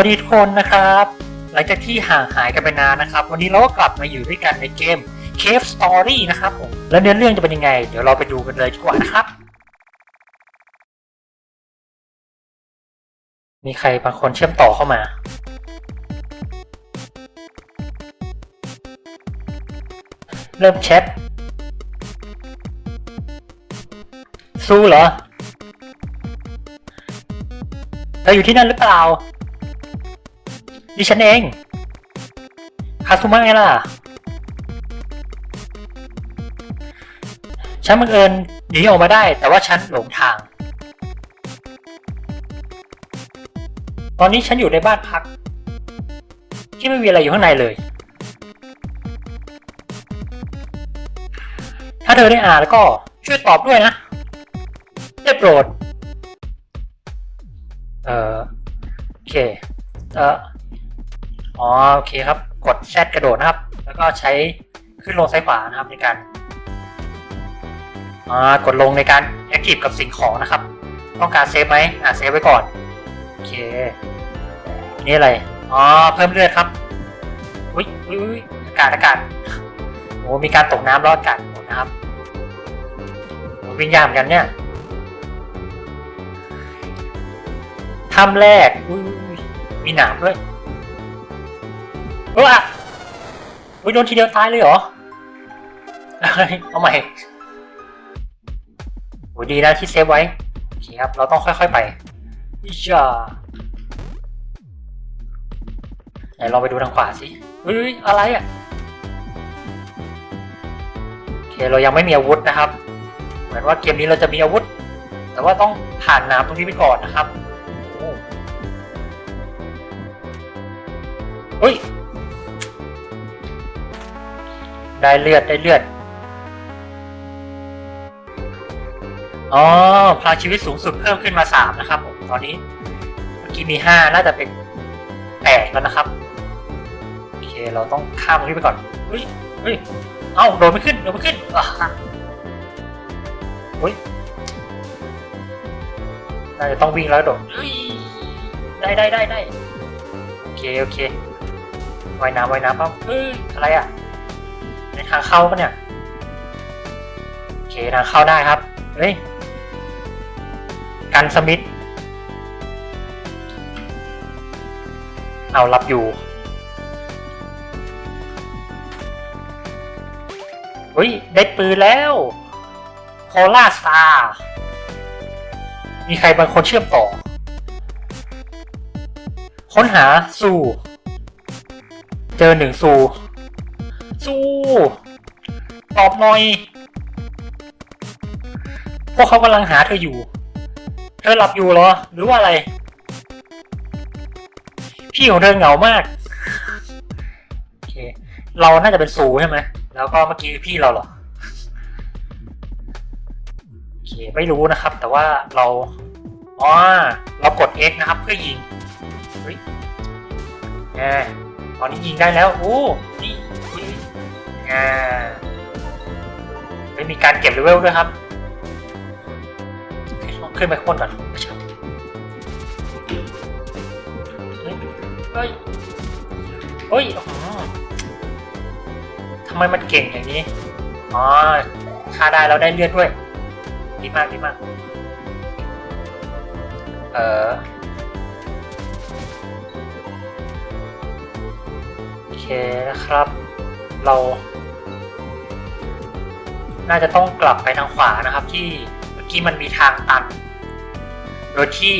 วัสดีทุกคนนะครับ หลังจากที่ห่างหายกันไปนานนะครับ วันนี้เราก็กลับมาอยู่ด้วยกันในเกม Cave Story นะครับผมแล้วเนื้อเรื่องจะเป็นยังไง เดี๋ยวเราไปดูกันเลยดีกว่านะครับ มีใครบางคนเชื่อมต่อเข้ามาเริ่มแชทสู้เหรอเธออยู่ที่นั่นหรือเปล่า ดิฉันเอง คาซุมะไงล่ะ ฉันบังเอิญหนีออกมาได้ แต่ว่าฉันหลงทาง ตอนนี้ฉันอยู่ในบ้านพัก ที่ไม่มีอะไรอยู่ข้างในเลย ถ้าเธอได้อ่านแล้วก็ช่วยตอบด้วยนะ ได้โปรด เอ่อโอเค เอ่อ อ๋อโอเคครับ กดแชทกระโดดนะครับ แล้วก็ใช้ขึ้นลงซ้ายขวานะครับในการอ่ากดลงในการแอคทีฟกับสิ่งของนะครับ ต้องการเซฟไหมอ่าเซฟไว้ก่อนโอเคนี่อะไรอ๋อเพิ่มเลือดครับอุ้ยอุ้ยอากาศอากาศโอ้มีการตกน้ำรอดอากาศหมดนะครับวิ่งยากเหมือนกันเนี่ยถ้ำแรกอุ้ยอุ๊ยอุ๊ยมีหนามด้วย เอออะอุ้ยโดนทีเดียวตายเลยเหรอ เอาใหม่โอ้ดีนะที่เซฟไว้โอเคครับ เราต้องค่อยๆไปอิจ้าไหนลองไปดูทางขวาสิอุ้ยอุ๊ยอะไรอะโอเคเรายังไม่มีอาวุธนะครับ เหมือนว่าเกมนี้เราจะมีอาวุธ แต่ว่าต้องผ่านน้ำตรงนี้ไปก่อนนะครับเฮ้ย ได้เลือดได้เลือด อ๋อพลังชีวิตสูงสุดเพิ่มขึ้นมาสามนะครับผมตอนนี้ เมื่อกี้มีห้าน่าจะเป็นแปดแล้วนะครับ โอเค เราต้องข้ามตรงนี้ไปก่อน เฮ้ยเฮ้ย เอ้าโดนไม่ขึ้นโดนไม่ขึ้นอะเฮ้ยน่าจะต้องวิ่งแล้วโดดเฮ้ยได้ได้ได้ได้โอเคโอเคว่ายน้ำว่ายน้ำเปล่าเฮ้ยอะไรอะ ในทางเข้าปะเนี่ย โอเคทางเข้าได้ครับ เฮ้ย กันสมิธ เอารับอยู่ เฮ้ย ได้ปืนแล้ว โคลาสตามีใครบางคนเชื่อมต่อ ค้นหาสู่ เจอหนึ่งสู่ สู่ตอบหน่อย พวกเขากำลังหาเธออยู่ เธอหลับอยู่เหรอ หรือว่าอะไร พี่ของเธอเหงามากโอเคเราน่าจะเป็นสูใช่ไหม แล้วก็เมื่อกี้พี่เราเหรอโอเคไม่รู้นะครับ แต่ว่าเราอ๋อเรากด X นะครับ เพื่อยิงเฮ้ยแหมตอนนี้ยิงได้แล้ว โอ้นี่อุ้ย แหมไม่มีการเก็บเลเวลด้วยครับขึ้นไปข้างบนก่อนเฮ้ยเฮ้ยเฮ้ยอ๋อทำไมมันเก่งอย่างนี้ อ๋อฆ่าได้แล้วได้เลือดด้วย ดีมากดีมาก เออโอเคนะครับ เรา น่าจะต้องกลับไปทางขวานะครับ ที่เมื่อกี้มันมีทางตัน โดยที่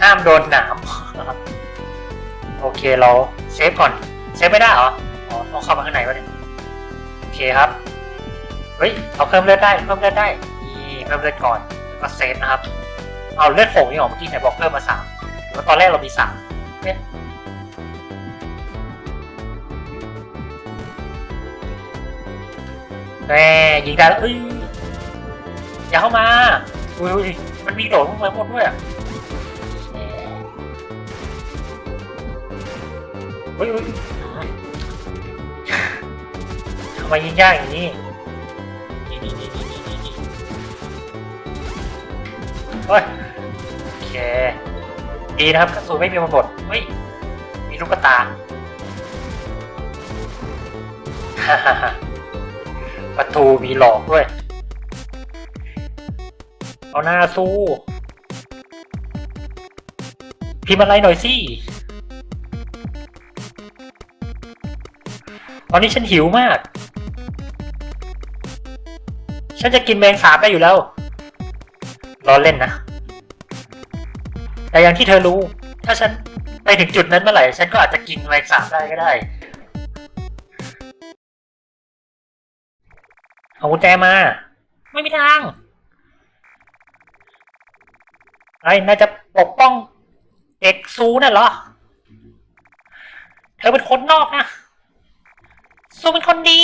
ห้ามโดนหนามนะครับโอเคเราเซฟก่อน เซฟไม่ได้เหรออ๋อต้องเข้ามาข้างในวะเนี่ยโอเคครับ เฮ้ยเราเพิ่มเลือดได้เพิ่มเลือดได้นี่เพิ่มเลือดก่อนแล้วก็เซฟนะครับ เอาเลือดหกนี่ออกเมื่อกี้ไหนบอกเพิ่มมาสามแล้วตอนแรกเรามีสาม แม่ยิงได้แล้วเอ้ยอย่าเข้ามาอุ้ยมันมีโดดลงมาหมดด้วยอะเฮ้ยทำไมยิงยากอย่างนี้เฮ้ยโอเคดีนะครับกระสุนไม่มีมาบดเฮ้ยลูกตาฮ่าฮ่าฮ่า ประตูมีหลอกด้วย เอาหน้าสู้พิมพ์อะไรหน่อยสิตอนนี้ฉันหิวมาก ฉันจะกินแมงสาบได้อยู่แล้วรอเล่นนะ แต่อย่างที่เธอรู้ ถ้าฉันไปถึงจุดนั้นเมื่อไหร่ ฉันก็อาจจะกินแมงสาบได้ก็ได้ เอากุญแจมา ไม่มีทางไอ้นายจะปกป้องเด็กซูน่ะเหรอ เธอเป็นคนนอกนะ ซูเป็นคนดี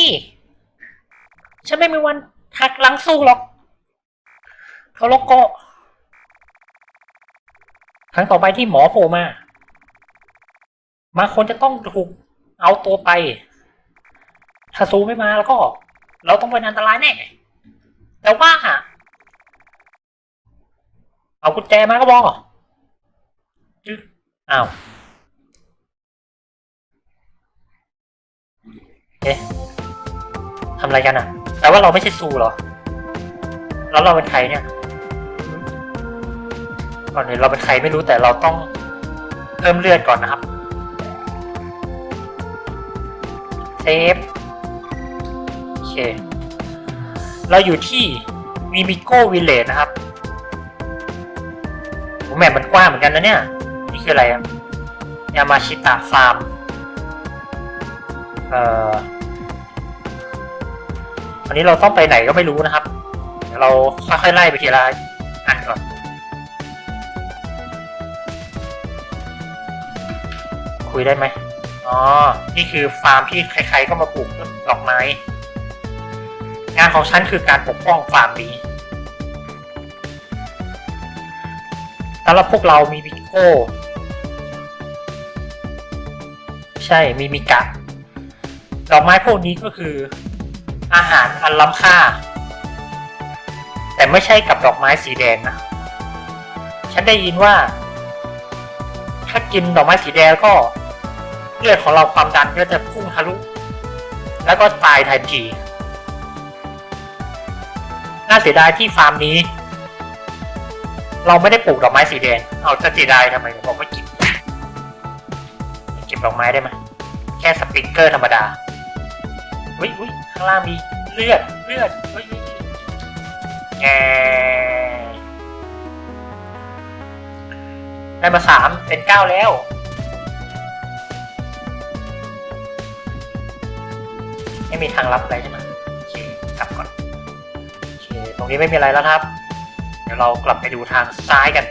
ฉันไม่มีวันหักหลังซูหรอกเขาโลโก้ครั้งต่อไปที่หมอโผล่มา มาคนจะต้องถูกเอาตัวไป ถ้าซูไม่มาแล้วก็ เราต้องเป็นอันตรายแน่แต่ว่า เอากุญแจมาก็บอกอ้าวเอ๊ะทำอะไรกันอะ แต่ว่าเราไม่ใช่ซูเหรอ แล้วเราเป็นใครเนี่ย ก่อนอื่นเราเป็นใครไม่รู้แต่เราต้องเพิ่มเลือดก่อนนะครับ เซฟ เคเราอยู่ที่มิมิโกวิลเลจนะครับโหแมปมันกว้างเหมือนกันนะเนี่ย นี่คืออะไรอะยามาชิตะฟาร์ม เอ่อวันนี้เราต้องไปไหนก็ไม่รู้นะครับ เดี๋ยวเราค่อยๆไล่ไปทีละอันก่อนคุยได้ไหมอ๋อ นี่คือฟาร์มที่ใครๆก็มาปลูกดอกไม้ งานของฉันคือการปกป้องฟาร์มนี้สำหรับพวกเรามีมิโก้ ใช่มีมิกะ ดอกไม้พวกนี้ก็คือ อาหารอันล้ำค่า แต่ไม่ใช่กับดอกไม้สีแดงนะ ฉันได้ยินว่า ถ้ากินดอกไม้สีแดงก็เลือดของเราความดันก็จะพุ่งทะลุ แล้วก็ตายทันที น่าเสียดายที่ฟาร์มนี้ เราไม่ได้ปลูกดอกไม้สีแดง เอาจะเสียดายทำไมผมไม่กินเก็บดอกไม้ได้ไหมแค่สปริงเกอร์ธรรมดาอุ้ยอุ้ยข้างล่างมีเลือดเลือดเฮ้ยแงได้มาสามเป็นเก้าแล้วไม่มีทางลับอะไรใช่ไหม รงนี้ไม่มีอะไรแล้วครับ เดี๋ยวเรากลับไปดูทางซ้ายกัน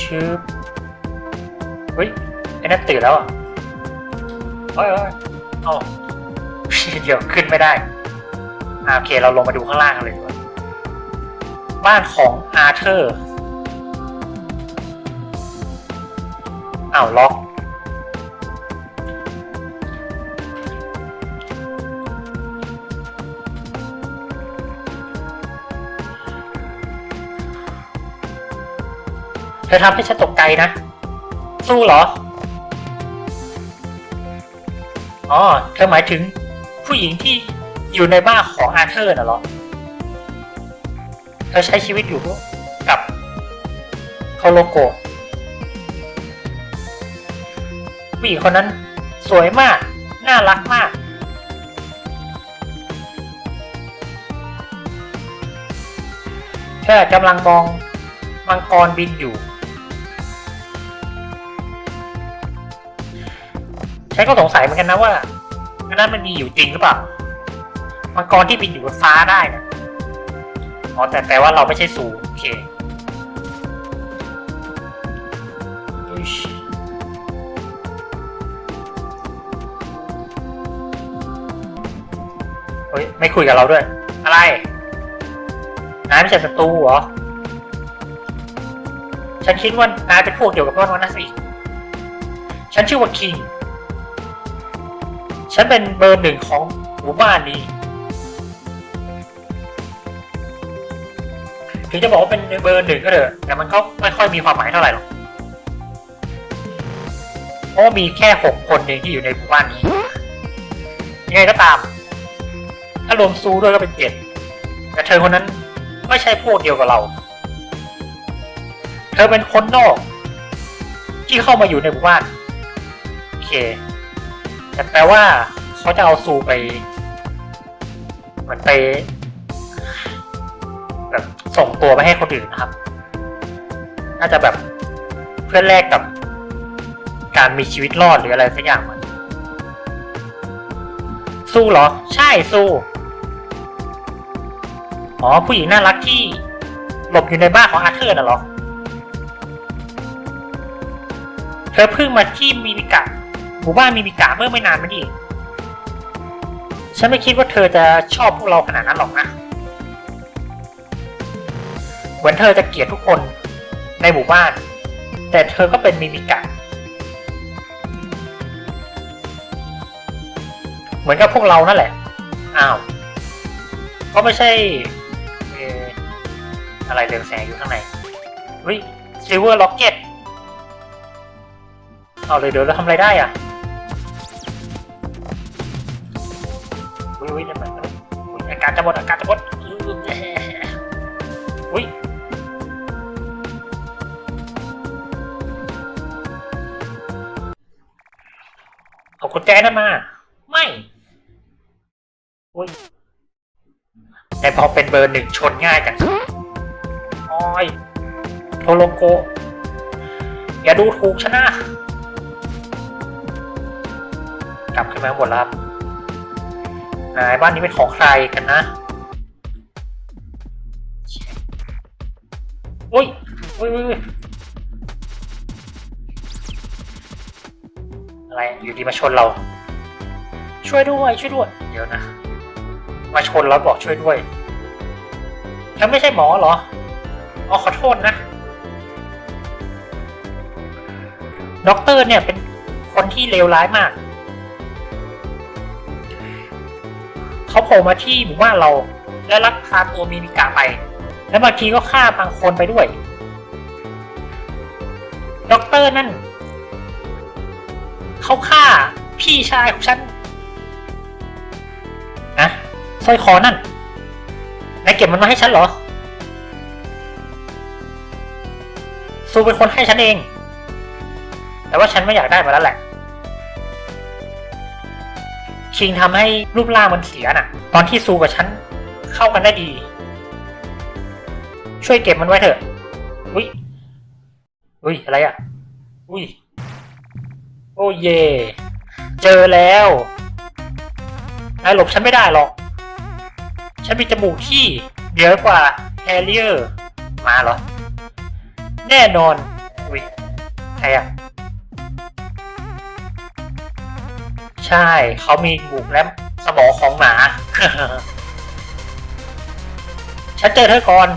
ชืบเฮ้ยไอ้นั่นตื่นแล้วอะเฮ้ยเฮ้ยเอ้าเดี๋ยวขึ้นไม่ได้อ่าโอเคเราลงมาดูข้างล่างกันเลยดีกว่าบ้านของอาร์เธอร์อ้าวล็อก ธอทำให้ฉันตกใจนะ สู้เหรอ อ๋อ เธอหมายถึงผู้หญิงที่อยู่ในบ้านของอาเธอร์น่ะเหรอ เธอใช้ชีวิตอยู่กับโทโลโกผู้หญิงคนนั้นสวยมาก น่ารักมาก เธอกำลังมองมังกรบินอยู่ ฉันก็สงสัยเหมือนกันนะว่าอันนั้นมันมีอยู่จริงหรือเปล่ามังกรที่บินอยู่บนฟ้าได้นะอ๋อแต่แต่ว่าเราไม่ใช่สูโอเคเฮ้ยไม่คุยกับเราด้วย อะไรนายไม่ใช่ศัตรูเหรอ ฉันคิดว่านายเป็นพวกเดียวกับพวกนั้นสิฉันชื่อว่าคิง ฉันเป็นเบอร์หนึ่งของหมู่บ้านนี้ ถึงจะบอกว่าเป็นเบอร์หนึ่งก็เถอะ แต่มันก็ไม่ค่อยมีความหมายเท่าไหร่หรอก เพราะมีแค่หกคนเองที่อยู่ในหมู่บ้านนี้ ยังไงก็ตาม ถ้ารวมซูด้วยก็เป็นเจ็ดแต่เธอคนนั้นไม่ใช่พวกเดียวกับเรา เธอเป็นคนนอก ที่เข้ามาอยู่ในหมู่บ้าน โอเค แต่แปลว่าเขาจะเอาซูไปเหมือนไปแบบส่งตัวไปให้คนอื่นนะครับ น่าจะแบบเพื่อแลกกับ การมีชีวิตรอดหรืออะไรสักอย่างมันสู้เหรอ ใช่สู้อ๋อผู้หญิงน่ารักที่หลบอยู่ในบ้านของอาเธอร์น่ะเหรอ เธอเพิ่งมาที่มิมิกะ หมู่บ้านมิมิกะเมื่อไม่นานมานี่เองฉันไม่คิดว่าเธอจะชอบพวกเราขนาดนั้นหรอกนะเหมือนเธอจะเกลียดทุกคนในหมู่บ้าน แต่เธอก็เป็นมิมิกะ เหมือนกับพวกเรานั่นแหละ อ้าว ก็ไม่ใช่อะไรเรืองแสงอยู่ข้างในเฮ้ยซิลเวอร์ล็อกเก็ต เอาเลยเดี๋ยวเราทำอะไรได้อะ อุ้ยอุ้ยนั่นมันอุ้ยอากาศจะหมดอากาศจะหมดอุ้ยเอากุญแจนั่นมา ไม่อุ้ยแต่พอเป็นเบอร์หนึ่งชนง่ายจังโอ้ยโทโลโก อย่าดูถูกฉันนะ กลับขึ้นมาหมดแล้ว ครับนายบ้านนี้เป็นของใครกันนะอุ้ยอุ้ยอุ้ยอุ้ยอะไรอยู่ดีมาชนเรา ช่วยด้วย ช่วยด้วย เดี๋ยวนะ มาชนแล้วบอกช่วยด้วยเธอไม่ใช่หมอเหรออ๋อขอโทษนะด็อกเตอร์เนี่ยเป็นคนที่เลวร้ายมาก เขาโผล่มาที่หมู่บ้านเรา และลักพาตัวมิมิกาไป และบางทีก็ฆ่าบางคนไปด้วย ด็อกเตอร์นั่น เขาฆ่าพี่ชายของฉันนะสร้อยคอนั่นนายเก็บมันมาให้ฉันเหรอซูเป็นคนให้ฉันเอง แต่ว่าฉันไม่อยากได้มาแล้วแหละ คิงทำให้รูปร่างมันเสียน่ะ ตอนที่ซูกับฉันเข้ากันได้ดี ช่วยเก็บมันไว้เถอะ อุ้ย อุ้ย อะไรอะ อุ้ย โอ้เย เจอแล้วนายหลบฉันไม่ได้หรอก ฉันมีจมูกที่เหนือกว่าแฮร์เรียร์มาเหรอ แน่นอน อุ้ย ใครอะ ใช่ เขามีจมูกและสมองของหมา ฉันเจอเธอก่อน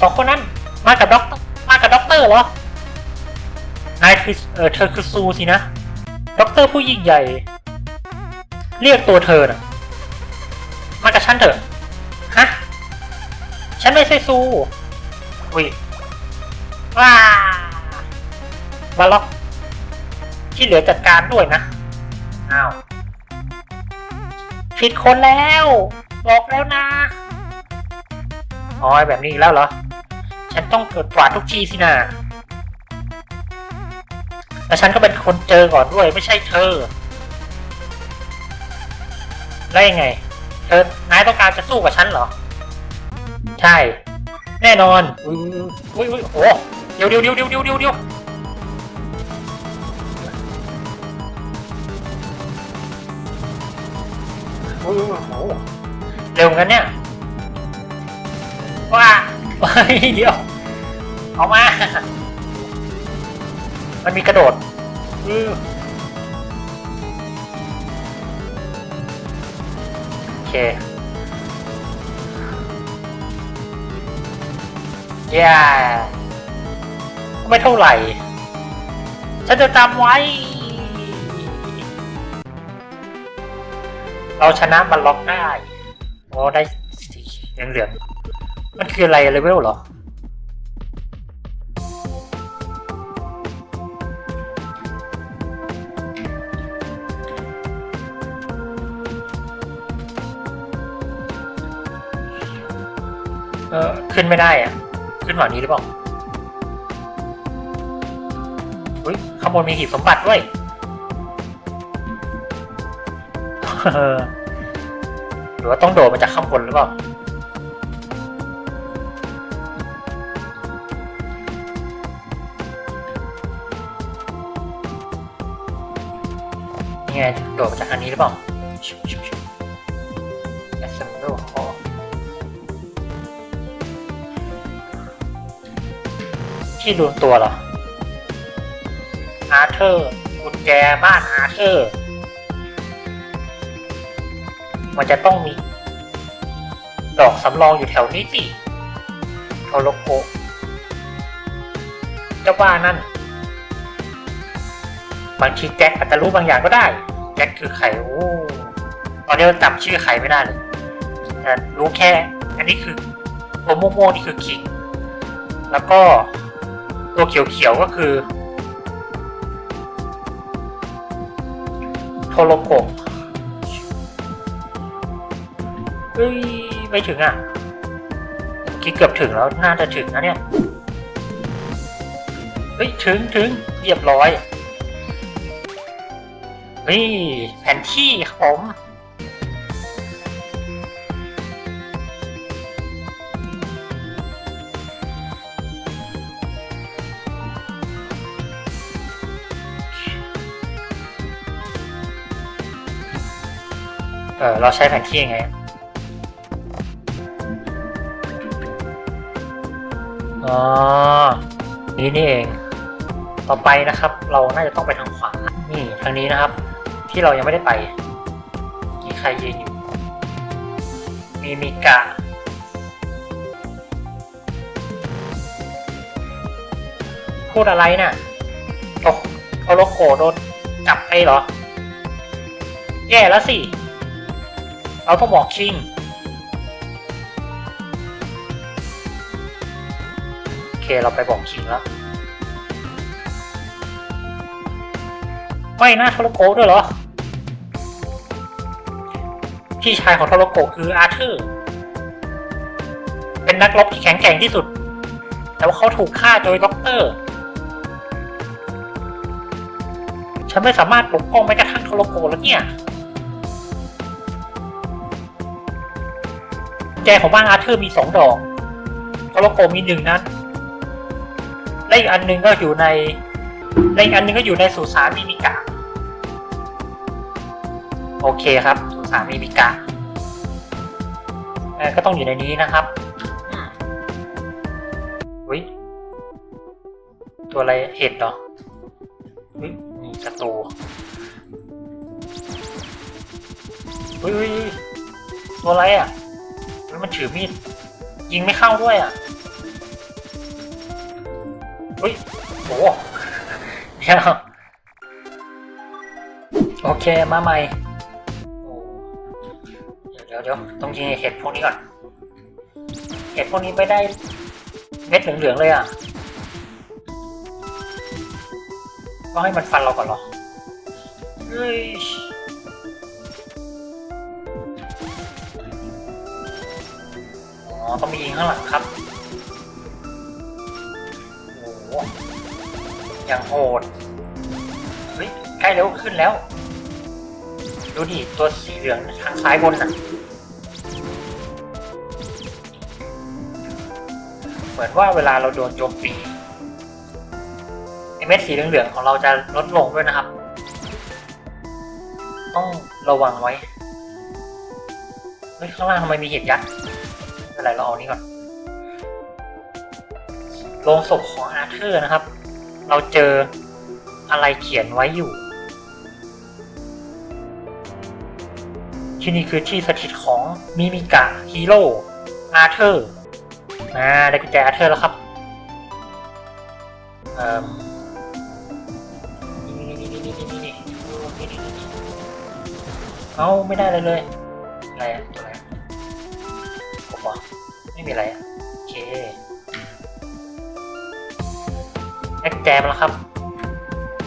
สองคนนั้น มากับด็อกมากับด็อกเตอร์เหรอ นายคือเออเธอคือซูสินะ ด็อกเตอร์ผู้ยิ่งใหญ่ เรียกตัวเธอน่ะมากับฉันเถอะ ฮะ ฉันไม่ใช่ซูวิว้ามาล็อก ที่เหลือจัดการด้วยนะ อ้าวผิดคนแล้ว บอกแล้วนะอ๋อแบบนี้อีกแล้วเหรอ ฉันต้องเกิดกวาดทุกทีสินะแล้วฉันก็เป็นคนเจอก่อนด้วยไม่ใช่เธอ แล้วยังไง เธอนายต้องการจะสู้กับฉันเหรอ ใช่ แน่นอน อุ้ยอุ้ยอุ้ยโอ้เดี๋ยวเดี๋ยวเดี๋ยวเดี๋ยวเดี๋ยว โอ้โหเร็วงั้นเนี่ยว้าเฮ้ยเดี๋ยวเอามา มันมีกระโดดอือโอเคแย่ไม่เท่าไหร่ ฉันจะจำไว้ เราชนะมันล็อกได้โอ้ได้สีเหลืองๆมันคืออะไรเลเวลเหรอเออขึ้นไม่ได้อะขึ้นหวานี้หรือเปล่าอุ้ยข้างบนมีหีบสมบัติด้วย หรือว่าต้องโดดมาจากข้างบนหรือเปล่านี่ไงโดดมาจากอันนี้หรือเปล่าชิวชิวชิว Assemble Hall ที่รวมตัวเหรออาร์เธอร์กุญแจบ้านอาร์เธอร์ มันจะต้องมี ดอกสำรองอยู่แถวนี้สิโทโลโกเจ้าบ้านั่นบางทีแจ็คอาจจะรู้บางอย่างก็ได้ แจ็คคือใครโอ้ตอนนี้เราจำชื่อใครไม่ได้เลยแต่รู้แค่ อันนี้คือตัวโมโมนี่คือคิง แล้วก็ตัวเขียวๆก็คือ โทโลโก ฮ้ย ไม่ถึงอะเมื่อกี้เกือบถึงแล้ว น่าจะถึงนะเนี่ย เฮ้ย ถึงถึงเรียบร้อย เฮ้ย แผนที่ครับผมเออเราใช้แผนที่ยังไง อ๋อ นี่นี่เอง ต่อไปนะครับ เราน่าจะต้องไปทางขวา นี่ทางนี้นะครับ ที่เรายังไม่ได้ไป มีใครยืนอยู่ มีมิกะพูดอะไรน่ะโอ้โอโลโกโดนจับไปเหรอ แย่แล้วสิ เราต้องบอกคิง เคเราไปบอกคิงแล้วไม่นะโทรโกด้วยเหรอ พี่ชายของโทรโกคืออาร์เธอร์ เป็นนักรบที่แข็งแกร่งที่สุด แต่ว่าเขาถูกฆ่าโดยด็อกเตอร์ ฉันไม่สามารถปกป้องแม้กระทั่งโทรโกแล้วเนี่ยแจของบ้านอาร์เธอร์มีสองดอกโทรโกมีหนึ่งนั้น และอีกอันหนึงก็อยู่ในและอีกอันหนึงก็อยู่ในสุสานมิมิกะ โอเคครับ สุสานมิมิกะเอ่อก็ต้องอยู่ในนี้นะครับอืมอุ้ยตัวอะไรเห็ดเหรออุ้ยนี่ศัตรูอุ้ยอุ้ยอุ้ยตัวอะไรอะแล้วมันถือมีดยิงไม่เข้าด้วยอะ เฮ้ยโอ้เดี๋ยวโอเคมาใหม่เดี๋ยวเดี๋ยวต้องยิงเห็ดพวกนี้ก่อน เห็ดพวกนี้ไม่ได้เม็ดเหลืองๆเลยอะต้องให้มันฟันเราก่อนหรอเฮ้ยอ๋อต้องมียิงข้างหลังครับ อย่างโหดเฮ้ยใกล้แล้วขึ้นแล้ว ดูดิ ตัวสีเหลืองทางซ้ายบนน่ะ เหมือนว่าเวลาเราโดนโจมตีไอเม็ดสีเหลืองๆของเราจะลดลงด้วยนะครับ ต้องระวังไว้ เฮ้ย ข้างล่างทำไมมีเห็ดยักษ์อะไรเราเอานี้ก่อนโรงศพของอาเธอร์นะครับ เราเจออะไรเขียนไว้อยู่ ที่นี่คือที่สถิตของมิมิกะฮีโร่อาร์เธอร์นะได้กุญแจอาร์เธอร์แล้วครับเอ่อเอาไม่ได้เลยเลยอะไรอะตัวไหนผมบอกไม่มีอะไรอะโอเค แอ็กแจมแล้วครับ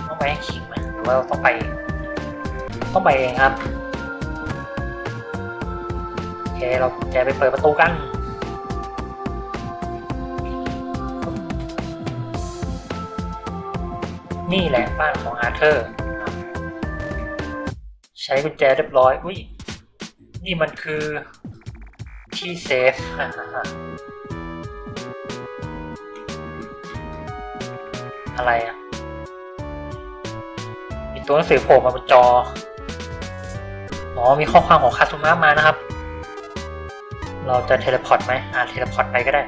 ต้องไปให้คิงไหมหรือว่าต้องไป ต้องไปเองครับโอเคเราแจไปเปิดประตูกันนี่แหละบ้านของอาร์เธอร์ ใช้กุญแจเรียบร้อย อุ้ย นี่มันคือที่เซฟ อะไรอะมีตัวหนังสือโผล่มาบนจออ๋อมีข้อความของคาสุมะมานะครับ เราจะเทเลพอร์ตไหมอ่าเทเลพอร์ตไปก็ได้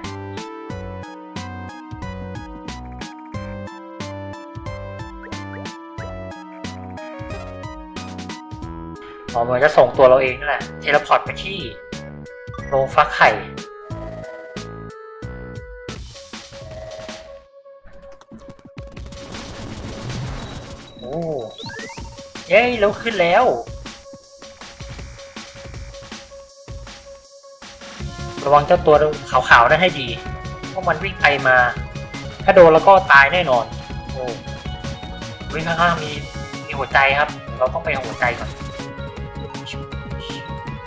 อ๋อเหมือนจะส่งตัวเราเองนั่นแหละ เทเลพอร์ตไปที่โรงฟักไข่ เย้เราขึ้นแล้ว ระวังเจ้าตัวขาวๆนั่นให้ดี เพราะมันวิ่งไปมา ถ้าโดนแล้วก็ตายแน่นอน โอ้วิ่งข้างๆมีมีหัวใจครับ เราต้องไปหัวใจก่อน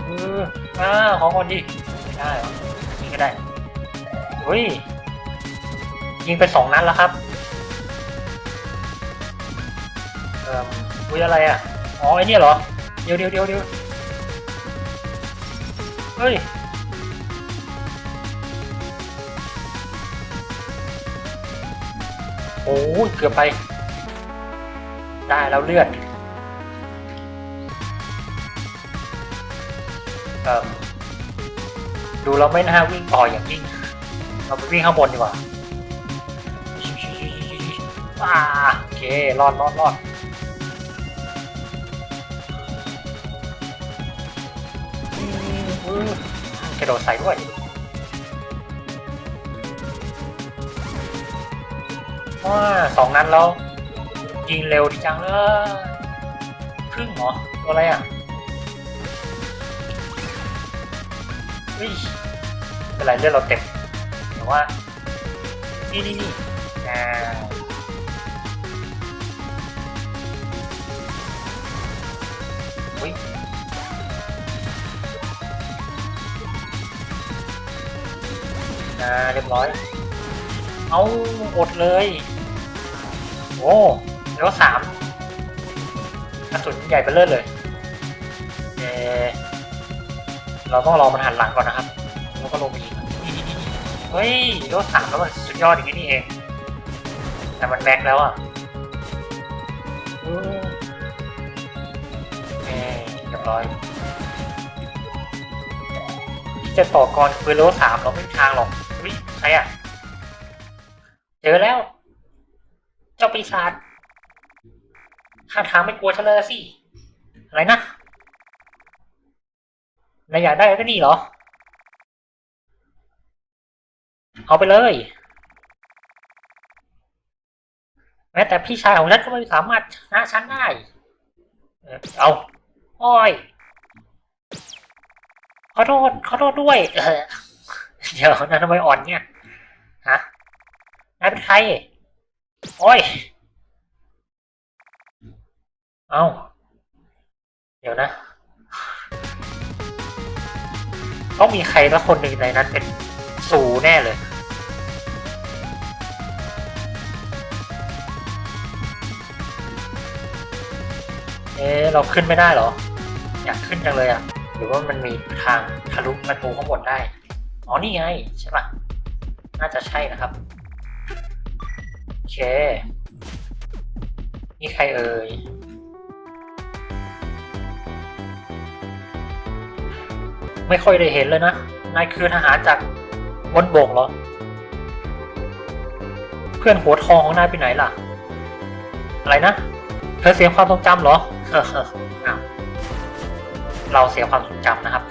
เอออ่าของคนดิไม่ได้เหรอยิงก็ได้เฮ้ยยิงไปสองนัดแล้วครับ อ่ออุ้ยอะไรอะ อ๋อไอเนี่ยเหรอ เดี๋ยวเดี๋ยวเดี๋ยวเดี๋ยวเฮ้ย โอ้ยเกือบไป ได้แล้วเลือดเออดูเราไม่น่าวิ่งต่ออย่างยิ่ง เราไปวิ่งข้างบนดีกว่าว้าโอเค รอดรอดรอด ระโดดใส่ด้วยว้าสองนั้นแล้ว ยิงเร็วดีจังเลยพึ่งเหรอ ตัวอะไรอะเฮ้ยเป็นไรเลือดเราเต็มแต่ว่า นี่นี่นี่อ่าอุ้ย อ่าเรียบร้อย เอาอดเลย โอ้แล้วสามกระสุนใหญ่ไปเลิศเลยเออเราต้องรอมันหันหลังก่อนนะครับ แล้วก็ลงไปยิงนี่นี่นี่นี่เฮ้ยรถสามแล้วมันสุดยอดอย่างนี้นี่เอง แต่มันแม็กแล้วอะเออเรียบร้อย ที่จะต่อกรคือรถสามเราไม่มีทางหรอก ใครอะ เจอแล้ว เจ้าปีศาจข้าทางไม่กลัวฉันเลยสิ อะไรนะนายอยากได้ก็นี่เหรอ เอาไปเลย แม้แต่พี่ชายของฉันก็ไม่สามารถชนะฉันได้ เออเอาอ้อยขอโทษขอโทษด้วย เดี๋ยวนะทำไมอ่อนเนี่ย ฮะนายเป็นใคร โอ้ย เอาเดี๋ยวนะ ต้องมีใครสักคนหนึ่งในนั้นเป็นสูแน่เลย เอ๊เราขึ้นไม่ได้เหรอ อยากขึ้นจังเลยอะ หรือว่ามันมีทางทะลุประตูข้างบนได้ อ๋อนี่ไงใช่ปะน่าจะใช่นะครับ โอเค นี่ใครเอ่ย ไม่ค่อยได้เห็นเลยนะ นายคือทหารจากบนบกเหรอ เพื่อนหัวทองของนายไปไหนล่ะ อะไรนะ เธอเสียความทรงจำเหรอเอออ้าวเราเสียความทรงจำนะครับ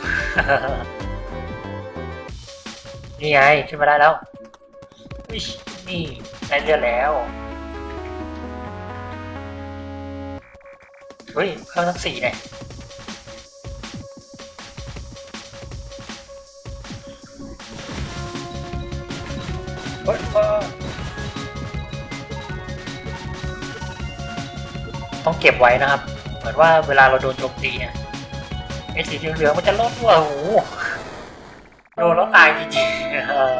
นี่ไงขึ้นมาได้แล้วอุ๊ยนี่ได้เลือดแล้วเฮ้ยเพิ่มทั้งสี่เนี่ยเฮ้ยต้องเก็บไว้นะครับ เหมือนว่าเวลาเราโดนโจมตีเนี่ยไอ้สีเหลืองๆมันจะลดด้วยโอ้โห โดนแล้วตายจริงๆเออ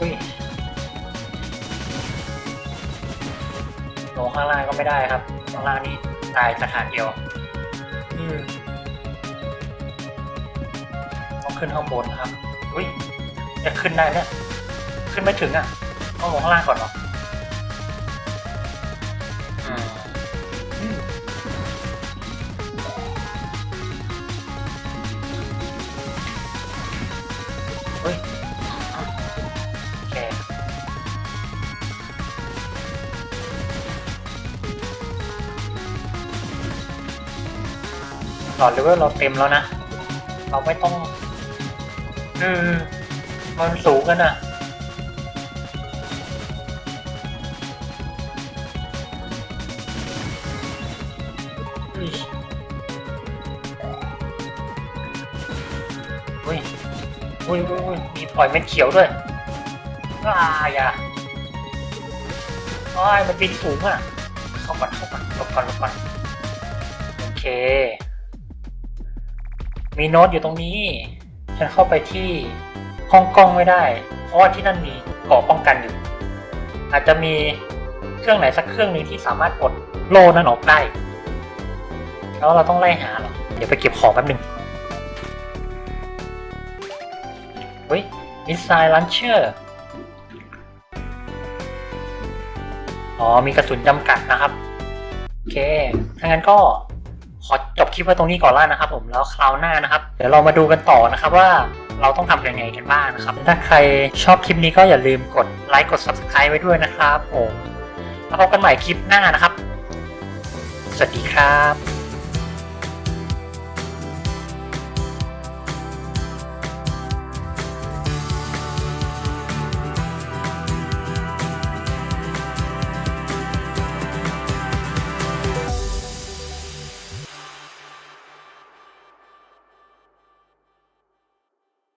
อุ้ยลงข้างล่างก็ไม่ได้ครับ ข้างล่างนี่ตายสถานเดียวอืมต้องขึ้นข้างบนครับ อุ้ย จะขึ้นได้เนี่ย ขึ้นไม่ถึงอะ ต้องลงข้างล่างก่อนหรอเฮ้ยโอเคหลอดเลเวลเราเต็มแล้วนะ เราไม่ต้อง อืม มันสูงกันนะ อุ้ยอุ้ยอุ้ยมีปล่อยเม็ดเขียวด้วยว้ายอะอ้ายมันบินสูงอะ เข้าก่อนเข้าก่อนหลบก่อนหลบก่อนโอเค มีโน้ตอยู่ตรงนี้ ฉันเข้าไปที่ห้องกล้องไม่ได้ เพราะว่าที่นั่นมีเกราะป้องกันอยู่ อาจจะมีเครื่องไหนสักเครื่องหนึ่งที่สามารถปลดโล่นั้นออกได้ แล้วเราต้องไล่หาเหรอ เดี๋ยวไปเก็บของแป๊บหนึง เฮ้ยมิสไซล์ลันเชอร์ อ๋อ มีกระสุนจำกัดนะครับ โอเค ถ้างั้นก็ขอจบคลิปไว้ตรงนี้ก่อนล้วนะครับ ผม แล้วคราวหน้านะครับ เดี๋ยวเรามาดูกันต่อนะครับว่าเราต้องทำยังไงกันบ้างนะครับ ถ้าใครชอบคลิปนี้ก็อย่าลืมกดไลค์ กด subscribe ไว้ด้วยนะครับผมแล้วพบกันใหม่คลิปหน้านะครับ สวัสดีครับ